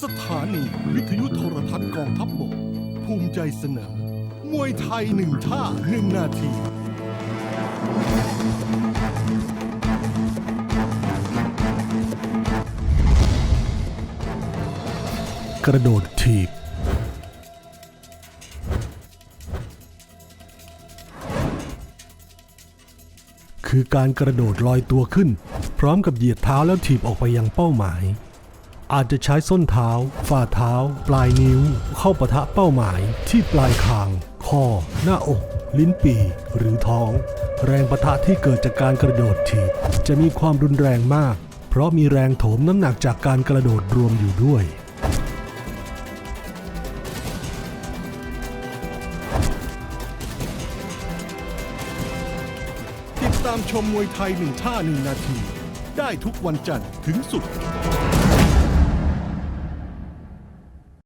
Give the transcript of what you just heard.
สถานีวิทยุโทรทัศน์กองทัพบก ภูมิใจเสนอ มวยไทยหนึ่งท่าหนึ่งนาที กระโดดถีบ คือการกระโดดลอยตัวขึ้น พร้อมกับเหยียดเท้าแล้วถีบออกไปยังเป้าหมาย อาจจะใช้ส้นเท้า ฝ่าเท้า ปลายนิ้ว เข้าปะทะเป้าหมายที่ปลายคาง คอ หน้าอก ลิ้นปี่หรือท้อง แรงปะทะที่เกิดจากการกระโดดถีบจะมีความรุนแรงมาก เพราะมีแรงโถมน้ำหนักจากการกระโดดรวมอยู่ด้วยติดตามชมมวยไทยหนึ่งท่าหนึ่งนาที ได้ทุกวันจันทร์ถึงศุกร์